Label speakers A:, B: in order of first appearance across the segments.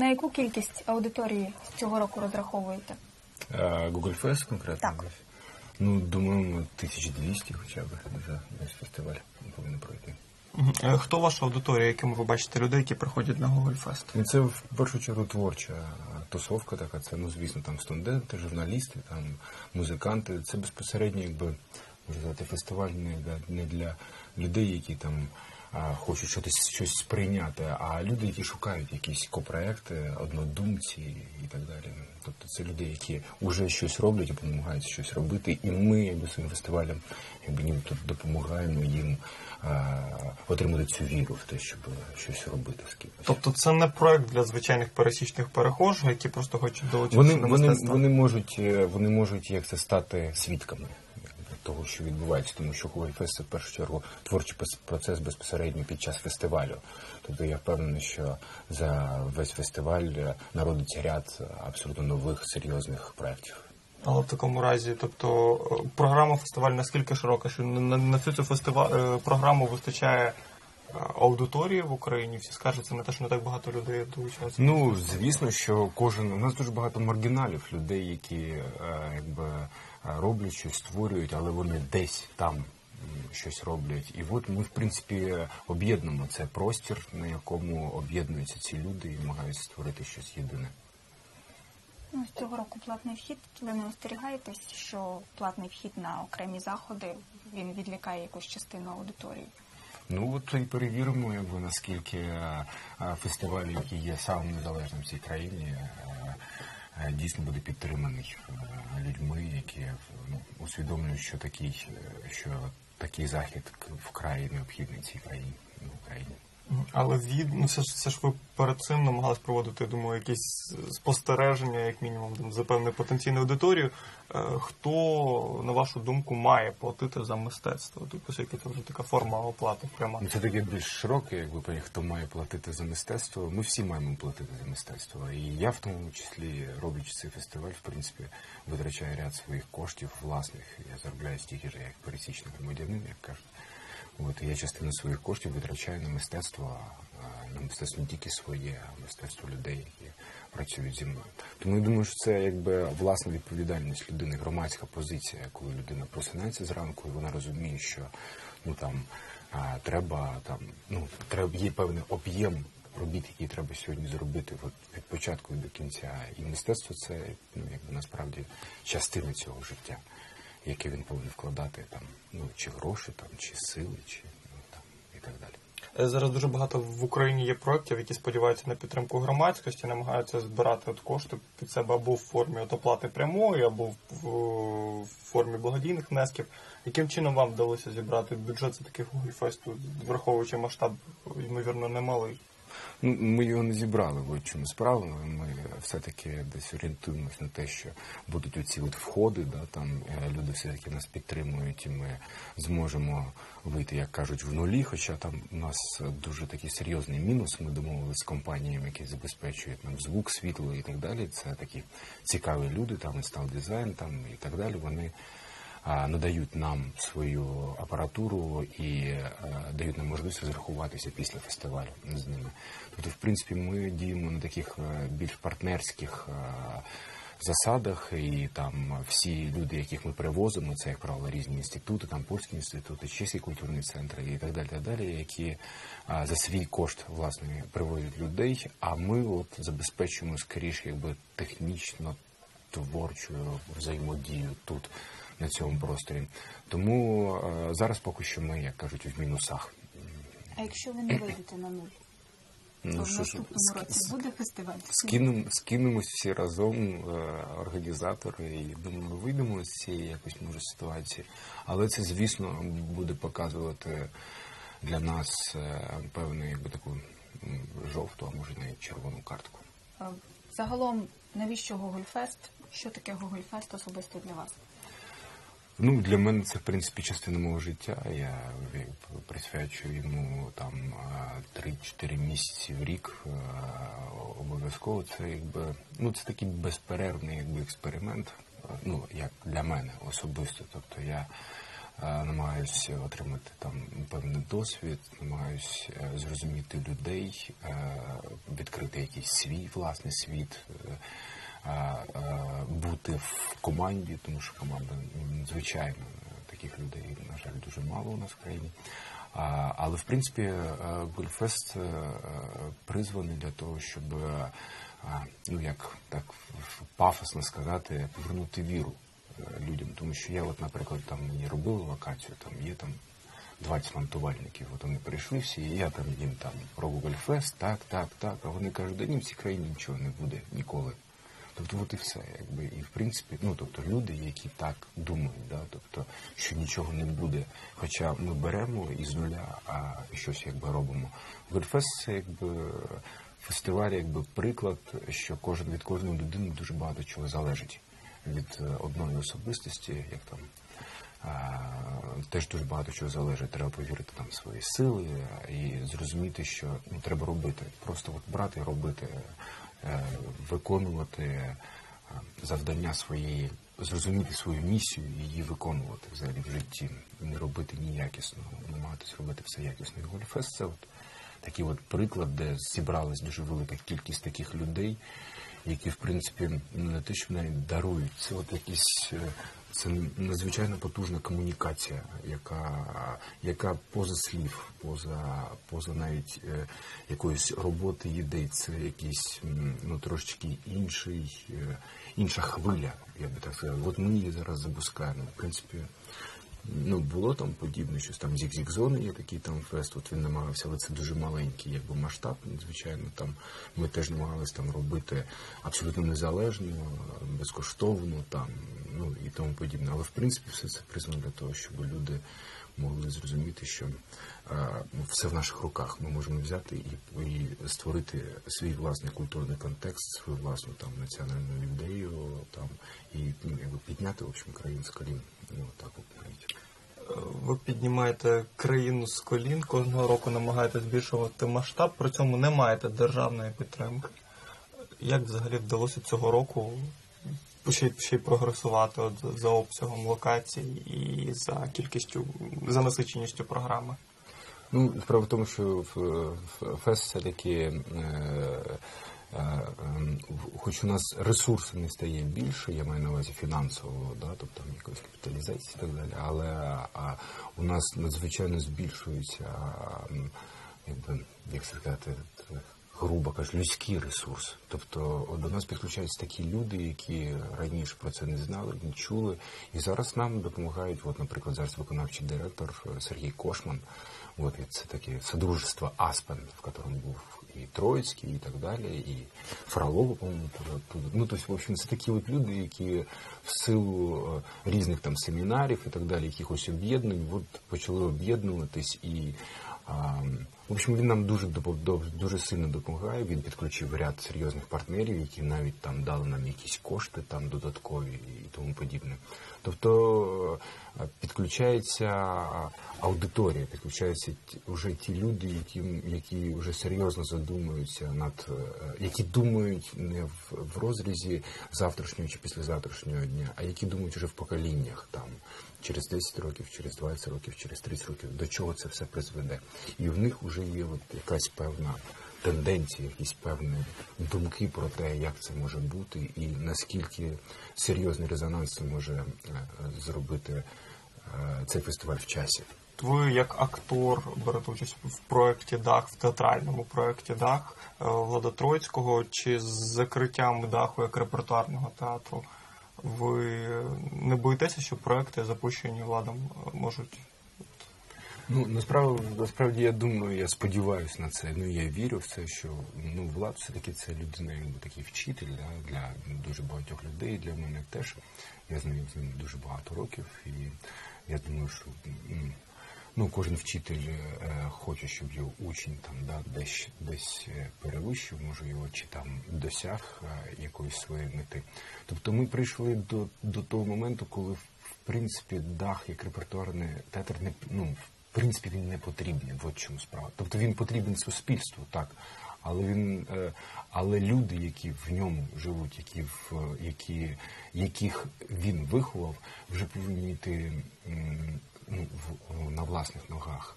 A: На яку кількість аудиторії цього року розраховуєте?
B: А Google Fest конкретно?
A: Так.
B: Ну, думаємо, 1200 хоча б за весь фестиваль повинен пройти.
C: Е, Хто ваша аудиторія, якими ви бачите людей, які приходять на Google Fest?
B: Це в першу чергу творча тусовка така. Це, ну, звісно, там студенти, журналісти, там музиканти. Це безпосередньо, якби можна сказати, фестиваль не для, не для людей, які там хочуть щось, щось сприйняти, а люди, які шукають якісь копроекти, однодумці і так далі. Тобто це люди, які вже щось роблять і допомагають щось робити. І ми, якби своїм фестивалем, якби ніби тут допомагаємо їм а, отримати цю віру в те, щоб щось робити з кимось.
C: Тобто це не проект для звичайних пересічних перехожих, які просто хочуть долучитися
B: Вони,
C: до
B: вони, вони можуть е, вони можуть як це стати свідками того, що відбувається, тому що Ховальфест це в першу чергу творчий процес безпосередньо під час фестивалю. Тобто я впевнений, що за весь фестиваль е, народиться ряд е, абсолютно нових серйозних проєктів.
C: Але в такому разі, тобто е, програма фестивалю наскільки широка, що на, на, цю цю фестиваль програму вистачає е, аудиторії в Україні. Всі скаржаться на те, що не так багато людей долучаються.
B: Ну, звісно, що кожен у нас дуже багато маргіналів, людей, які е, якби е, роблять щось, створюють, але вони десь там щось роблять. І от ми, в принципі, об'єднуємо це простір, на якому об'єднуються ці люди і намагаються створити щось єдине.
A: Ну, з цього року платний вхід. Ви не остерігаєтесь, що платний вхід на окремі заходи він відлікає якусь частину аудиторії.
B: Ну от і перевіримо, якби наскільки е, е, фестиваль, який є самим незалежним в цій країні, е, е, дійсно буде підтриманий е, людьми, які ну, усвідомлюють, що такий, е, що такий захід вкрай необхідний цій країні ну.
C: Але від ну все ж все ж ви перед цим намагались проводити, я думаю, якісь спостереження, як мінімум, там, за певною потенційною аудиторією. Е, Хто, на вашу думку, має платити за мистецтво? Тобто, оскільки це вже така форма оплати пряма.
B: Ну, Це таке більш широке, якби хто має платити за мистецтво. Ми всі маємо платити за мистецтво. І я в тому числі, роблячи цей фестиваль, в принципі, витрачаю ряд своїх коштів власних. Я заробляю стільки ж, як пересічний громадянин, як кажуть. От я частину своїх коштів витрачаю на мистецтво, на мистецтво не тільки своє, а мистецтво людей, які працюють зі мною. Тому я думаю, що це якби власна відповідальність людини, громадська позиція, коли людина просинається зранку, і вона розуміє, що ну там треба там, ну треба є певний об'єм робіт, який треба сьогодні зробити от, від початку до кінця. І мистецтво це ну якби насправді частина цього життя, яке він повинен вкладати там, ну чи гроші, там, чи сили, чи ну там і так далі.
C: Е, Зараз дуже багато в Україні є проєктів, які сподіваються на підтримку громадськості, намагаються збирати от кошти під себе або в формі от оплати прямої, або в, в формі благодійних внесків. Яким чином вам вдалося зібрати бюджет за таких Гугельфесту, враховуючи масштаб, ймовірно, немалий?
B: Ну, ми його не зібрали, в чому справа. Ми все-таки десь орієнтуємось на те, що будуть оці от входи, да, там е, люди все-таки нас підтримують, і ми зможемо вийти, як кажуть, в нулі. Хоча там у нас дуже такий серйозний мінус. Ми домовилися з компаніями, які забезпечують нам звук, світло і так далі. Це такі цікаві люди, там інстал дизайн, там і так далі. Вони надають нам свою апаратуру і е, дають нам можливість розрахуватися після фестивалю з ними. Тобто, в принципі, ми діємо на таких е, більш партнерських е, засадах, і там всі люди, яких ми привозимо, це як правило різні інститути, там польські інститути, чеські культурні центри і так далі, так далі, які а, за свій кошт власне приводять людей. А ми от забезпечуємо скоріше, якби технічно творчу взаємодію тут на цьому просторі. Тому е, зараз поки що ми, як кажуть, в мінусах.
A: А якщо ви не вийдете на нуль, то
B: Ну
A: в
B: що ж,
A: наступному році буде фестиваль?
B: скинемо, скинемось всі разом, е, організатори, і думаю, вийдемо з цієї якось може ситуації. Але це, звісно, буде показувати для нас е, певну якби таку жовту, а може навіть червону картку.
A: Загалом, навіщо Гогольфест? Що таке Гогольфест особисто для вас?
B: Ну, для мене це в принципі частина мого життя. Я е, присвячую йому там е, 3-4 місяці в рік. е, Обов'язково це якби ну це такий безперервний якби експеримент. е, Ну як для мене особисто. Тобто я е, намагаюся отримати там певний досвід, намагаюся е, зрозуміти людей, е, відкрити якийсь свій власний світ. Бути в команді, тому що команда звичайно таких людей, на жаль, дуже мало у нас в країні. Але в принципі е, Гульфест е, призваний для того, щоб е, ну як так пафосно сказати, повернути віру людям. Тому що я, от, наприклад, там мені робили локацію, там є там 20 монтувальників. От вони прийшли всі, і я там їм там роблю Гольфест, так, так, так. А вони кажуть, да ні, в цій країні нічого не буде ніколи. Тобто, от і все, якби і в принципі, ну тобто люди, які так думають, да, тобто, що нічого не буде. Хоча ми беремо із нуля, а щось якби робимо. Гольфест це якби фестиваль, якби приклад, що кожен від кожної людини дуже багато чого залежить від е, одної особистості, як там. Теж дуже багато чого залежить. Треба повірити там свої сили і зрозуміти, що ну, треба робити. Просто от брати і робити, виконувати е, завдання своєї, зрозуміти свою місію і її виконувати взагалі в житті. Не робити ніякісно, намагатись робити все якісно. І Гольфест це от такий от приклад, де зібралась дуже велика кількість таких людей, які, в принципі, не те, що навіть дарують, це от якісь. е, Це надзвичайно потужна комунікація, яка, яка поза слів, поза, поза навіть е, якоїсь роботи ідей. Це якийсь ну, трошечки інший, е, інша хвиля, я би так сказав. От ми її зараз запускаємо. В принципі, Ну, було там подібне, щось там зік зони є такий там фест, от він намагався, але це дуже маленький якби масштаб, звичайно. Там ми теж намагалися там робити абсолютно незалежно, безкоштовно там, ну і тому подібне. Але в принципі все це призвано для того, щоб люди могли зрозуміти, що е, ну, все в наших руках. Ми можемо взяти і, і створити свій власний культурний контекст, свою власну там національну ідею, там і ну, якби підняти в общем країну з колін. Ну так от навіть.
C: Ви піднімаєте країну з колін, кожного року намагаєтесь збільшувати масштаб, при цьому не маєте державної підтримки. Як взагалі вдалося цього року ще, ще прогресувати от за обсягом локацій і за кількістю, за насиченістю програми?
B: Ну, справа в тому, що в- в- фест все-таки, е, е, ем, хоч у нас ресурсу не стає більше, я маю на увазі фінансово, да, тобто там якоїсь капіталізації і так далі, але а, у нас надзвичайно збільшується, якби, як сказати, грубо кажучи, людський ресурс. Тобто до нас підключаються такі люди, які раніше про це не знали, не чули. І зараз нам допомагають, от, наприклад, зараз виконавчий директор Сергій Кошман. От це таке содружество Аспен, в якому був і Троїцький, і так далі, і Фролова, по-моєму. Ну, тобто, в общем, це такі от люди, які в силу е, різних там семінарів і так далі, якихось об'єднань, от почали об'єднуватись і. А, в общем, він нам дуже дуже сильно допомагає. Він підключив ряд серйозних партнерів, які навіть там дали нам якісь кошти там додаткові і тому подібне. Тобто е, підключається аудиторія, підключаються вже ті люди, які, які вже серйозно задумуються над е, які думають не в, в розрізі завтрашнього чи післязавтрашнього дня, а які думають вже в поколіннях там через 10 років, через 20 років, через 30 років, до чого це все призведе. І в них вже є от якась певна тенденція, якісь певні думки про те, як це може бути, і наскільки серйозний резонанс це може е, зробити е, цей фестиваль в часі.
C: Ви як актор берете участь в проєкті Дах, в театральному проєкті Дах е, Влада Троїцького чи з закриттям даху як репертуарного театру. Ви не боїтеся, що проекти, запущені владом, можуть
B: Ну насправді, насправді я думаю, я сподіваюся на це. Ну я вірю в це, що ну влад все таки це людина, якби такий вчитель да, для дуже багатьох людей. Для мене теж я знаю з ним дуже багато років, і я думаю, що ну кожен вчитель е, хоче, щоб його учень там да, десь десь е, перевищив, може його чи там досяг е, якоїсь своєї мети. Тобто ми прийшли до, до того моменту, коли в принципі дах як репертуарний театр не ну принципі він не потрібен От в чому справа. Тобто він потрібен суспільству, так. Але він, е, але люди, які в ньому живуть, які в які, яких він виховав, вже повинні йти ну, на власних ногах.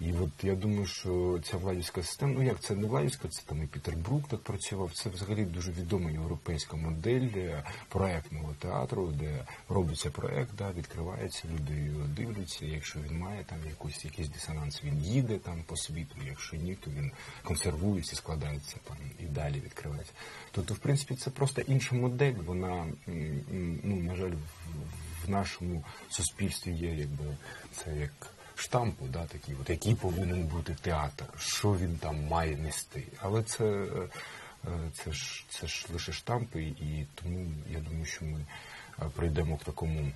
B: І от я думаю, що ця владівська система, ну як це не владівська, це там і Пітер Брук так працював. Це взагалі дуже відома європейська модель е, проектного театру, де робиться проект, да, відкривається, люди його дивляться. Якщо він має там якийсь, якийсь дисонанс, він їде там по світу. Якщо ні, то він консервується, складається там і далі відкривається. Тобто, в принципі, це просто інша модель. Вона ну на жаль, в нашому суспільстві є якби це як штампу, да, такі, от, який повинен бути театр, що він там має нести. Але це, е, е, це, ж, це ж лише штампи, і тому я думаю, що ми е, прийдемо к такому,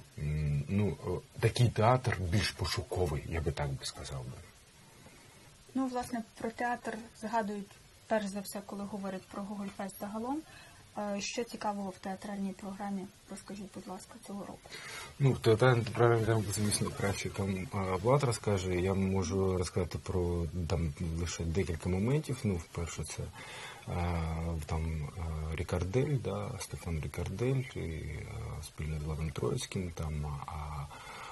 B: ну, такий театр більш пошуковий, я би так би сказав би.
A: Ну, власне, про театр згадують перш за все, коли говорять про Гогольфест загалом. Е, Що цікавого в театральній програмі, розкажіть, будь ласка, цього року.
B: Ну, в театральній програмі там, звісно, краще там Влад розкаже. Я можу розказати про там лише декілька моментів. Ну, вперше це там Рікардель, да, Стефан Рікардель і спільно з Владом Троїцьким, там а,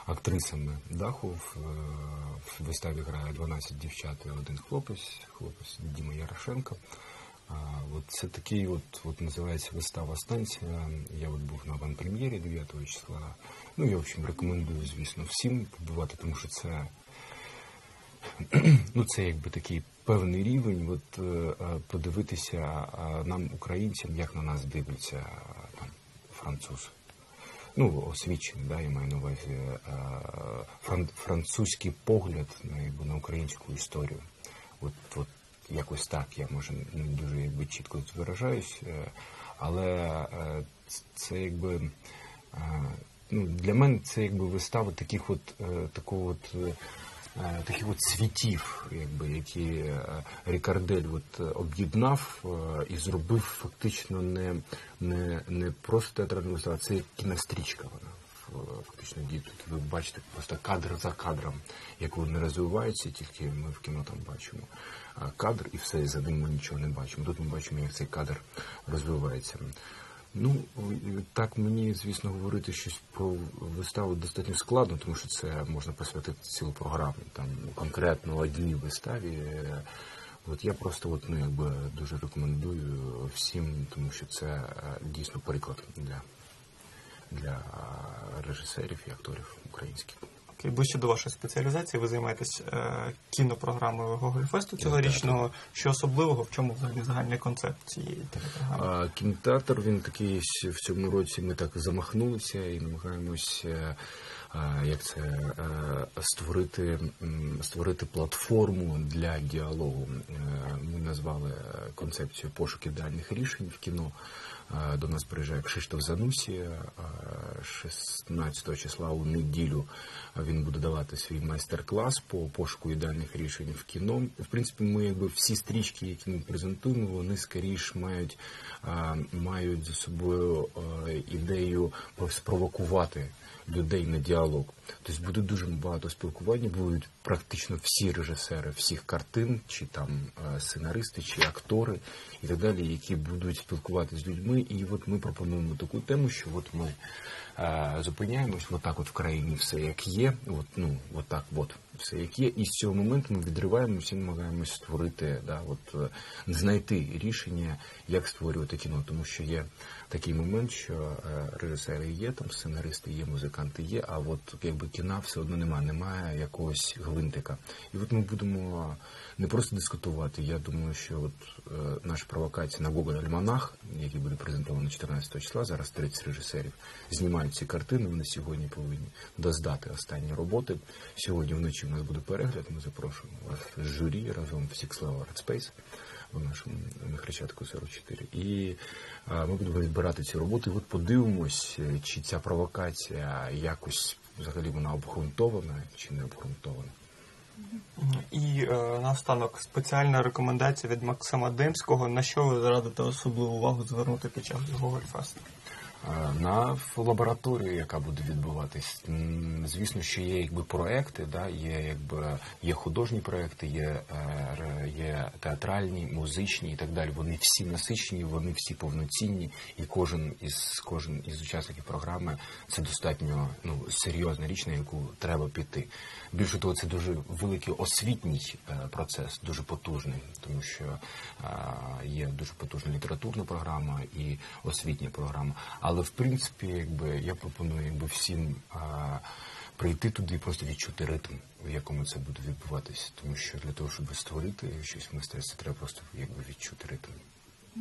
B: актрисами даху в, е, в виставі грає 12 дівчат і один хлопець, хлопець Діма Ярошенко. А, от це такий, от, от називається вистава станція. Я от був на аванпрем'єрі 9 числа. Ну, я, в общем, рекомендую, звісно, всім побувати, тому що це, ну, це якби такий певний рівень. От е, подивитися нам, українцям, як на нас дивляться там французи. Ну, освічений, да, я маю на увазі фран- французький погляд на, на українську історію. От, от якось так, я може не дуже якби чітко тут виражаюсь, е, але е, це якби е, ну, для мене це якби вистава таких от такого от. Таких от світів, якби, які Рікардель от, об'єднав і зробив фактично не, не, не просто театральну виставу, а це кінострічка вона фактично діє. Тут ви бачите просто кадр за кадром, як вони розвиваються, тільки ми в кіно там бачимо кадр і все, і за ним ми нічого не бачимо. Тут ми бачимо, як цей кадр розвивається. Ну, так мені, звісно, говорити щось про виставу достатньо складно, тому що це можна посвятити цілу програму, там конкретно одній виставі. От я просто от, ну, якби дуже рекомендую всім, тому що це е, дійсно приклад для, для режисерів і акторів українських.
C: Окей, ближче до вашої спеціалізації, ви займаєтесь е, кінопрограмою Гогольфесту цьогорічного. Що особливого, в чому взагалі загальний концепт цієї телепрограми?
B: Кінотеатр він такий в цьому році. Ми так замахнулися і намагаємось, е, як це е, створити, створити платформу для діалогу. Е, Ми назвали е, концепцію пошук ідеальних рішень в кіно. Е, До нас приїжджає Кшиштоф Занусі е, 16 числа у неділю. е, Він буде давати свій майстер-клас по пошуку ідеальних рішень в кіно. В принципі, ми якби всі стрічки, які ми презентуємо, вони скоріш мають, е, мають за собою е, ідею спровокувати людей на діалог. Тобто буде дуже багато спілкування, будуть практично всі режисери всіх картин, чи там е, сценаристи, чи актори і так далі, які будуть спілкуватися з людьми. І от ми пропонуємо таку тему, що от ми е, зупиняємось, отак от в країні все як є, от, ну, отак от все як є. І з цього моменту ми відриваємося і намагаємось створити, да, от, е, знайти рішення, як створювати кіно, тому що є такий момент, що е, режисери є, там сценаристи є, музиканти є, а от якби кіна все одно немає, немає якогось гвинтика. І от ми будемо не просто дискутувати. Я думаю, що от е, наша провокація на Google Альманах, який буде презентований 14 числа, зараз 30 режисерів знімають ці картини. Вони сьогодні повинні доздати останні роботи. Сьогодні вночі у нас буде перегляд. Ми запрошуємо вас з журі разом в Six Level у нашому на Хрещатику 44. І а, ми будемо відбирати ці роботи. От подивимось, е, чи ця провокація якось взагалі вона обґрунтована чи не обґрунтована.
C: І е, наостанок спеціальна рекомендація від Максима Димського. На що ви зарадите особливу увагу звернути під час Гогольфесту?
B: Е, На в лабораторію, яка буде відбуватись, звісно, що є якби проекти, да, є якби є художні проекти, є, е, є театральні, музичні і так далі. Вони всі насичені, вони всі повноцінні, і кожен із кожен із учасників програми це достатньо ну серйозна річ, на яку треба піти. Більше того, це дуже великий освітній е, процес, дуже потужний, тому що е, є дуже потужна літературна програма і освітня програма. Але в принципі, якби я пропоную якби всім а, прийти туди і просто відчути ритм, в якому це буде відбуватися. Тому що для того, щоб створити щось в мистецтві, треба просто якби відчути ритм.